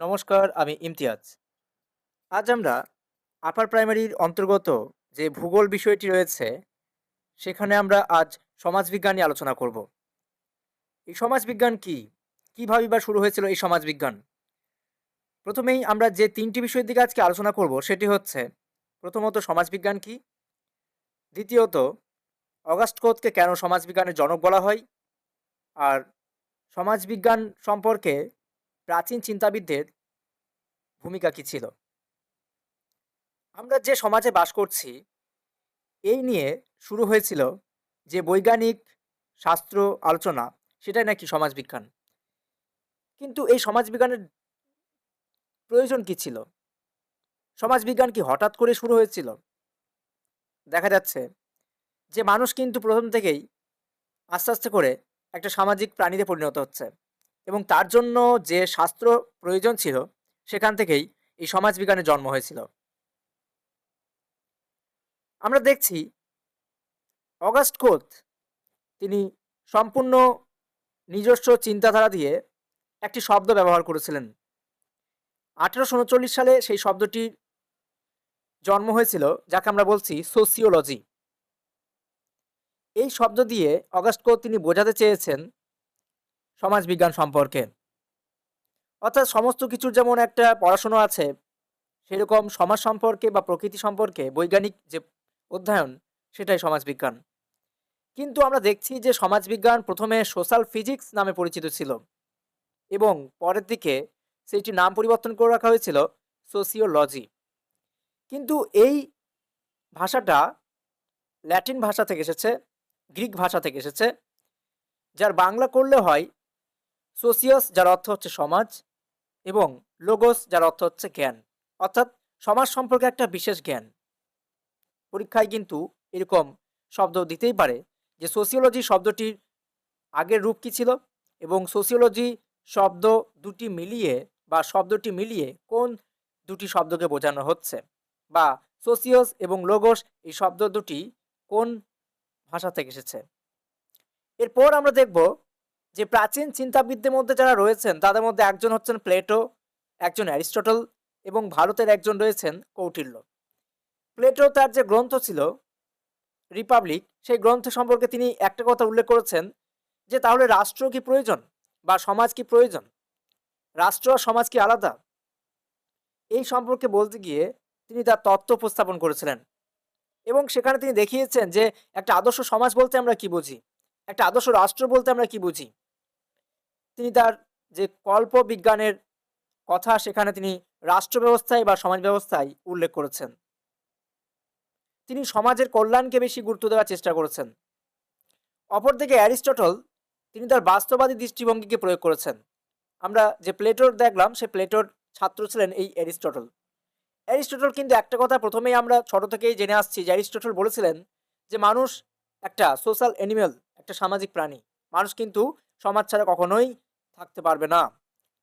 নমস্কার, আমি ইমতিয়াজ। আজ আমরা আপার প্রাইমারির অন্তর্গত যে ভূগোল বিষয়টি রয়েছে, সেখানে আমরা আজ সমাজবিজ্ঞান নিয়ে আলোচনা করব। এই সমাজবিজ্ঞান কি? কীভাবে বা শুরু হয়েছিল এই সমাজবিজ্ঞান? প্রথমেই আমরা যে তিনটি বিষয়ের দিকে আজকে আলোচনা করব, সেটি হচ্ছে, প্রথমত সমাজবিজ্ঞান কি? দ্বিতীয়ত, অগাস্ট কোথকে কেন সমাজবিজ্ঞানের জনক বলা হয়? আর সমাজবিজ্ঞান সম্পর্কে প্রাচীন চিন্তাবিদদের ভূমিকা কী ছিল? আমরা যে সমাজে বাস করছি, এই নিয়ে শুরু হয়েছিল যে বৈজ্ঞানিক শাস্ত্র আলোচনা, সেটাই নাকি সমাজবিজ্ঞান। কিন্তু এই সমাজবিজ্ঞানের প্রয়োজন কি ছিল? সমাজবিজ্ঞান কি হঠাৎ করে শুরু হয়েছিল? দেখা যাচ্ছে যে মানুষ কিন্তু প্রথম থেকেই আস্তে আস্তে করে একটা সামাজিক প্রাণীতে পরিণত হচ্ছে। এবং তার জন্য যে শাস্ত্র প্রয়োজন ছিল, সেখান থেকেই এই সমাজবিজ্ঞানের জন্ম হয়েছিল। আমরা দেখছি অগাস্ট কোথ তিনি সম্পূর্ণ নিজস্ব চিন্তাধারা দিয়ে একটি শব্দ ব্যবহার করেছিলেন। আঠেরোশো উনচল্লিশ সালে সেই শব্দটির জন্ম হয়েছিল, যাকে আমরা বলছি সোসিওলজি এই শব্দ দিয়ে অগাস্ট কোথ তিনি বোঝাতে চেয়েছেন সমাজবিজ্ঞান সম্পর্কে। অর্থাৎ সমস্ত কিছুর যেমন একটা পড়াশুনো আছে, সেরকম সমাজ সম্পর্কে বা প্রকৃতি সম্পর্কে বৈজ্ঞানিক যে অধ্যয়ন, সেটাই সমাজবিজ্ঞান। কিন্তু আমরা দেখছি যে সমাজবিজ্ঞান প্রথমে সোশ্যাল ফিজিক্স নামে পরিচিত ছিল এবং পরের দিকে সেইটি নাম পরিবর্তন করে রাখা হয়েছিল সোসিওলজি। কিন্তু এই ভাষাটা ল্যাটিন ভাষা থেকে এসেছে, গ্রিক ভাষা থেকে এসেছে, যার বাংলা করলে হয় সোসিয়াস, যার অর্থ হচ্ছে সমাজ, এবং লোগোস, যার অর্থ হচ্ছে জ্ঞান। অর্থাৎ সমাজ সম্পর্কে একটা বিশেষ জ্ঞান। পরীক্ষায় কিন্তু এরকম শব্দ দিতেই পারে যে সোসিওলজি শব্দটির আগের রূপ কী ছিল, এবং সোসিওলজি শব্দ দুটি মিলিয়ে বা শব্দটি মিলিয়ে কোন দুটি শব্দকে বোঝানো হচ্ছে, বা সোসিওস এবং লোগোস এই শব্দ দুটি কোন ভাষা থেকে এসেছে। এরপর আমরা দেখব যে প্রাচীন চিন্তাবিদদের মধ্যে যারা রয়েছেন, তাদের মধ্যে একজন হচ্ছেন প্লেটো, একজন অ্যারিস্টটল এবং ভারতের একজন রয়েছেন কৌটিল্য। প্লেটো তার যে গ্রন্থ ছিল, রিপাবলিক, সেই গ্রন্থ সম্পর্কে তিনি একটা কথা উল্লেখ করেছেন যে তাহলে রাষ্ট্র কি প্রয়োজন বা সমাজ কি প্রয়োজন? রাষ্ট্র আর সমাজ কি আলাদা? এই সম্পর্কে বলতে গিয়ে তিনি তার তত্ত্ব উপস্থাপন করেছিলেন এবং সেখানে তিনি দেখিয়েছেন যে একটা আদর্শ সমাজ বলতে আমরা কি বুঝি? একটা আদর্শ রাষ্ট্র বলতে আমরা কি বুঝি? তিনি তার যে কল্প বিজ্ঞানের কথা সেখানে তিনি রাষ্ট্র ব্যবস্থায় বা সমাজ ব্যবস্থায় উল্লেখ করেছেন। তিনি সমাজের কল্যাণকে বেশি গুরুত্ব দেওয়ার চেষ্টা করেছেন। অপরদিকে অ্যারিস্টটল তিনি তার বাস্তবাদী দৃষ্টিভঙ্গিকে প্রয়োগ করেছেন। আমরা যে প্লেটোর দেখলাম, সে প্লেটোর ছাত্র ছিলেন এই অ্যারিস্টটল। অ্যারিস্টটল কিন্তু একটা কথা প্রথমেই আমরা ছোট থেকেই জেনে আসছি যে অ্যারিস্টটল বলেছিলেন যে মানুষ একটা সোশ্যাল অ্যানিমেল একটা সামাজিক প্রাণী। মানুষ কিন্তু সমাজ ছাড়া কখনোই থাকতে পারবে না।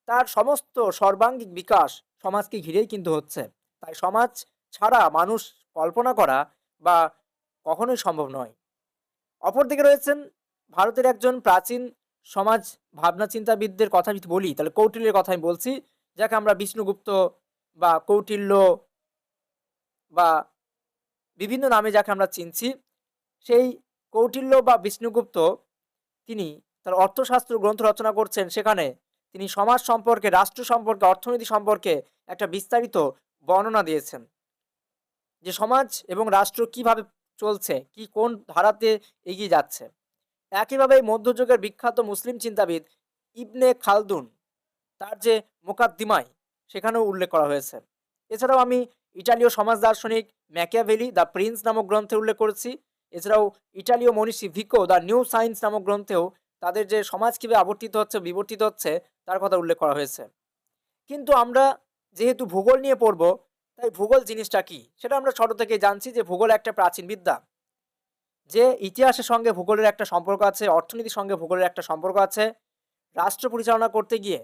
তার সমস্ত সর্বাঙ্গিক বিকাশ সমাজকে ঘিরেই কিন্তু হচ্ছে। তাই সমাজ ছাড়া মানুষ কল্পনা করা বা কখনোই সম্ভব নয়। অপরদিকে রয়েছেন ভারতের একজন প্রাচীন সমাজ ভাবনা চিন্তাবিদদের কথা যদি বলি, তাহলে কৌটিল্যের কথা আমি বলছি, যাকে আমরা বিষ্ণুগুপ্ত বা কৌটিল্য বা বিভিন্ন নামে যাকে আমরা চিনছি, সেই কৌটিল্য বা বিষ্ণুগুপ্ত, তিনি তার অর্থশাস্ত্র গ্রন্থ রচনা করছেন। সেখানে তিনি সমাজ সম্পর্কে, রাষ্ট্র সম্পর্কে, অর্থনীতি সম্পর্কে একটা বিস্তারিত বর্ণনা দিয়েছেন। যে সমাজ এবং রাষ্ট্র কীভাবে চলছে, কি কোন ধারাতে এগিয়ে যাচ্ছে। একইভাবে মধ্যযুগের বিখ্যাত মুসলিম চিন্তাবিদ ইবনে খালদুন, তার যে মোকাদ্দিমায়, সেখানেও উল্লেখ করা হয়েছে। এছাড়াও আমি ইটালীয় সমাজ দার্শনিক ম্যাকিয়াভেলি দ্য প্রিন্স নামক গ্রন্থে উল্লেখ করেছি। এছাড়াও ইটালীয় মনীষী ভিকো দ্য নিউ সায়েন্স নামক গ্রন্থেও তাদের যে সমাজ কীভাবে আবর্তিত হচ্ছে, বিবর্তিত হচ্ছে, তার কথা উল্লেখ করা হয়েছে। কিন্তু আমরা যেহেতু ভূগোল নিয়ে পড়ব, তাই ভূগোল জিনিসটা কি? সেটা আমরা ছোট থেকে জানছি যে ভূগোল একটা প্রাচীন বিদ্যা। যে ইতিহাসের সঙ্গে ভূগোলের একটা সম্পর্ক আছে, অর্থনীতির সঙ্গে ভূগোলের একটা সম্পর্ক আছে, রাষ্ট্র পরিচালনা করতে গিয়ে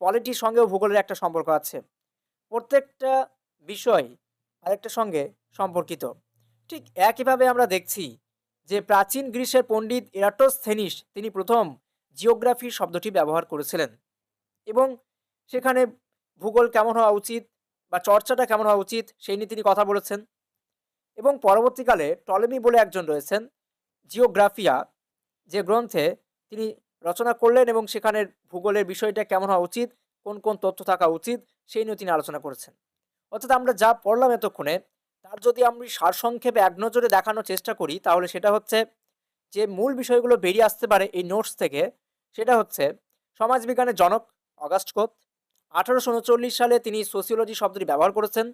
পলিটির সঙ্গেও ভূগোলের একটা সম্পর্ক আছে। প্রত্যেকটা বিষয় আরেকটার সঙ্গে সম্পর্কিত। ঠিক একইভাবে আমরা দেখছি যে প্রাচীন গ্রীসের পণ্ডিত এরাটোস্থেনিস তিনি প্রথম জিওগ্রাফি শব্দটি ব্যবহার করেছিলেন। এবং সেখানে ভূগোল কেমন হওয়া উচিত বা চর্চাটা কেমন হওয়া উচিত সেই নিয়ে তিনি কথা বলেছেন। এবং পরবর্তীকালে টলেমি বলে একজন রয়েছেন, জিওগ্রাফিয়া, যে গ্রন্থে তিনি রচনা করলেন এবং সেখানের ভূগোলের বিষয়টা কেমন হওয়া উচিত, কোন কোন তথ্য থাকা উচিত, সেই নিয়ে তিনি আলোচনা করেছেন। অর্থাৎ আমরা যা পড়লাম এতক্ষণে তার যদি আমি সারসংক্ষেপে এক নজরে দেখানোর চেষ্টা করি, তাহলে সেটা হচ্ছে যে মূল বিষয়গুলো বেরিয়ে আসতে পারে এই নোটস থেকে, সেটা হচ্ছে সমাজবিজ্ঞানের জনক অগাস্ট কোত। আঠারোশো উনচল্লিশ সালে তিনি সোসিওলজি শব্দটি ব্যবহার করেছেন।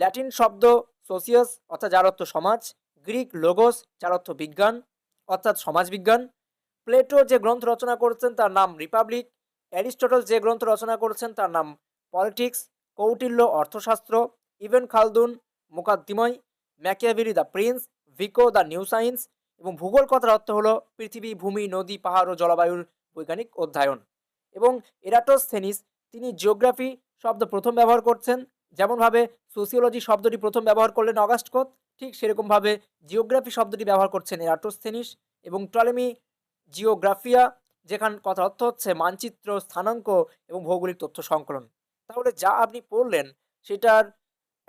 ল্যাটিন শব্দ সোসিয়াস, অর্থাৎ যার অর্থ সমাজ, গ্রিক লোগোস, যার অর্থ বিজ্ঞান, অর্থাৎ সমাজবিজ্ঞান। প্লেটো যে গ্রন্থ রচনা করেছেন, তার নাম রিপাবলিক। অ্যারিস্টটল যে গ্রন্থ রচনা করেছেন, তার নাম politics. Kautilya Arthashastra. Ibn Khaldun Muqaddimah, Machiavelli the Prince, Vico the New Science এবং ভূগোল কথার অর্থ হলো পৃথিবী, ভূমি, নদী, পাহাড় ও জলবায়ুর বৈজ্ঞানিক অধ্যয়ন। এবং এরাটোস্থেনিস, তিনি জিওগ্রাফি শব্দ প্রথম ব্যবহার করছেন। যেমনভাবে সোসিওলজি শব্দটি প্রথম ব্যবহার করলেন অগাস্ট কোত, ঠিক সেরকমভাবে জিওগ্রাফি শব্দটি ব্যবহার করছেন এরাটোস্থেনিস এবং টলেমি জিওগ্রাফিয়া, যেখান কথা অর্থ হচ্ছে মানচিত্র, স্থানাঙ্ক এবং ভৌগোলিক তথ্য সংকলন। তাহলে যা আপনি পড়লেন, সেটার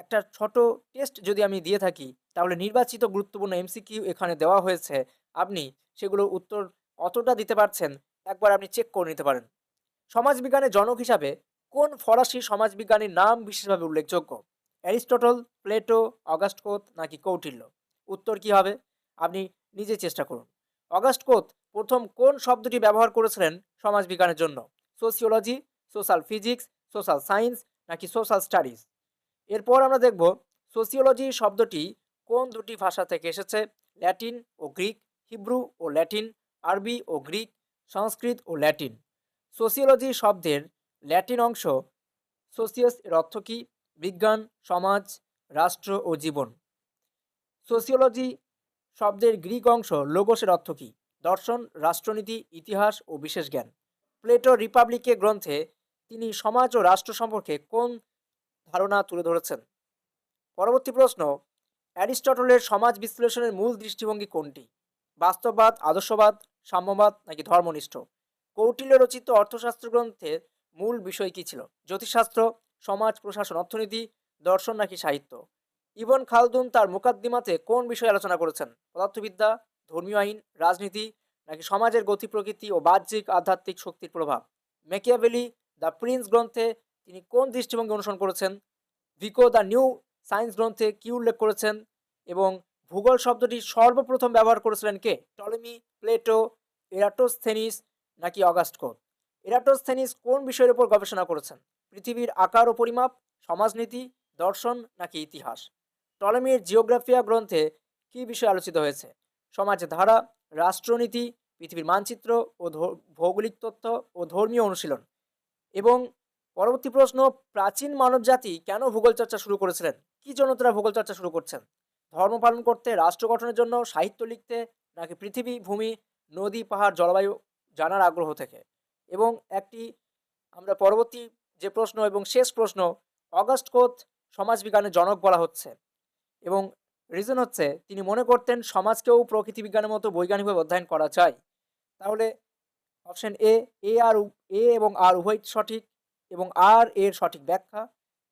একটা ছোট টেস্ট যদি আমি দিয়ে থাকি, তাহলে নির্বাচিত গুরুত্বপূর্ণ এমসিকিউ এখানে দেওয়া হয়েছে। আপনি সেগুলোর উত্তর কতটা দিতে পারছেন, একবার আপনি চেক করে নিতে পারেন। সমাজবিজ্ঞানের জনক হিসাবে, কোন ফরাসি সমাজবিজ্ঞানীর নাম বিশেষভাবে উল্লেখযোগ্য? অ্যারিস্টটল, প্লেটো, অগাস্ট কোত নাকি কৌটিল্য? উত্তর কি হবে? আপনি নিজে চেষ্টা করুন। অগাস্ট কোত প্রথম কোন শব্দটি ব্যবহার করেছিলেন সমাজবিজ্ঞানের জন্য? Sociology social physics social science নাকি সোশ্যাল স্টাডিজ এরপর আমরা দেখব সোসিওলজি শব্দটি কোন দুটি ভাষা থেকে এসেছে? ল্যাটিন ও গ্রিক, হিব্রু ও ল্যাটিন, আরবি ও গ্রিক, সংস্কৃত ও ল্যাটিন। সোসিওলজি শব্দের ল্যাটিন অংশ সোসিয়াস এর অর্থ কী? বিজ্ঞান, সমাজ, রাষ্ট্র ও জীবন। সোসিওলজি শব্দের গ্রিক অংশ লোগোসের অর্থ কী? দর্শন, রাষ্ট্রনীতি, ইতিহাস ও বিশেষ জ্ঞান। প্লেটো রিপাবলিকে গ্রন্থে তিনি সমাজ ও রাষ্ট্র সম্পর্কে কোন ধারণা তুলে ধরেছেন। পরবর্তী প্রশ্ন, অ্যারিস্টটলের সমাজ বিশ্লেষণের মূল দৃষ্টিভঙ্গি কোনটি? বাস্তববাদ, আদর্শবাদ, সাম্যবাদ নাকি ধর্মনিষ্ঠ? কৌটিল্য রচিত অর্থশাস্ত্র গ্রন্থের মূল বিষয় কী ছিল? জ্যোতিষশাস্ত্র, সমাজ, প্রশাসন, অর্থনীতি, দর্শন নাকি সাহিত্য? ইবন খালদুন তার মুকাদ্দিমাতে কোন বিষয়ে আলোচনা করেছেন? পদার্থবিদ্যা, ধর্মীয় আইন, রাজনীতি নাকি সমাজের গতি প্রকৃতি ও বাহ্যিক আধ্যাত্মিক শক্তির প্রভাব? মেকিয়াভেলি, দ্য প্রিন্স গ্রন্থে তিনি কোন দৃষ্টিভঙ্গি অনুসরণ করেছেন? ভিকো দ্য নিউ সায়েন্স গ্রন্থে কি উল্লেখ করেছেন? এবং ভূগোল শব্দটি সর্বপ্রথম ব্যবহার করেছিলেন কে? টলেমি, প্লেটো, এরাটোস্থেনিস নাকি অগাস্ট কোত এরাটোস্থেনিস কোন বিষয়ের উপর গবেষণা করেছেন? পৃথিবীর আকার ও পরিমাপ, সমাজনীতি, দর্শন নাকি ইতিহাস? টলেমির জিওগ্রাফিয়া গ্রন্থে কী বিষয় আলোচিত হয়েছে? সমাজ ধারা, রাষ্ট্রনীতি, পৃথিবীর মানচিত্র ও ভৌগোলিক তথ্য ও ধর্মীয় অনুশীলন এবং পরবর্তী প্রশ্ন, প্রাচীন মানবজাতি কেন ভূগোল চর্চা শুরু করেছিলেন? কি জন্য তারা ভূগোল চর্চা শুরু করছেন? ধর্ম পালন করতে, রাষ্ট্র গঠনের জন্য সাহিত্য লিখতে, নাকি পৃথিবী, ভূমি, নদী, পাহাড়, জলবায়ু জানার আগ্রহ থেকে? এবং একটি আমরা পরবর্তী যে প্রশ্ন এবং শেষ প্রশ্ন, অগাস্ট কোত সমাজবিজ্ঞানের জনক বলা হচ্ছে? এবং রিজন হচ্ছে, তিনি মনে করতেন সমাজকেও প্রকৃতি বিজ্ঞানের মতো বৈজ্ঞানিকভাবে অধ্যয়ন করা যায় তাহলে অপশন এ এ আর এ এবং আর উভয় সঠিক। এবং আর এর সঠিক ব্যাখ্যা।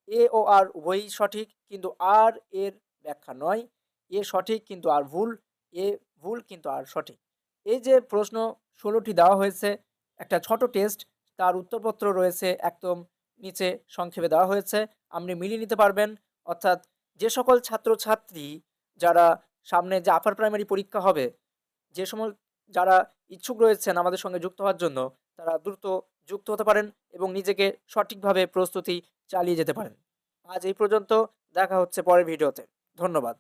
এ ও আর উভয়ই সঠিক, কিন্তু আর এর ব্যাখ্যা নয়। এ সঠিক, কিন্তু আর ভুল। এ ভুল, কিন্তু আর সঠিক। এই যে প্রশ্ন ষোলোটি দেওয়া হয়েছে, একটা ছোট টেস্ট, তার উত্তরপত্র রয়েছে একদম নিচে সংক্ষেপে দেওয়া হয়েছে। আপনি মিলিয়ে নিতে পারবেন। অর্থাৎ যে সকল ছাত্রছাত্রী যারা সামনে যে আপার প্রাইমারি পরীক্ষা হবে, যে সময় যারা ইচ্ছুক রয়েছেন আমাদের সঙ্গে যুক্ত হওয়ার জন্য তারা দ্রুত যুক্ত হতে পারেন এবং নিজেকে সঠিকভাবে প্রস্তুতি চালিয়ে যেতে পারেন। আজ এই পর্যন্ত দেখা হচ্ছে পরের ভিডিওতে। ধন্যবাদ।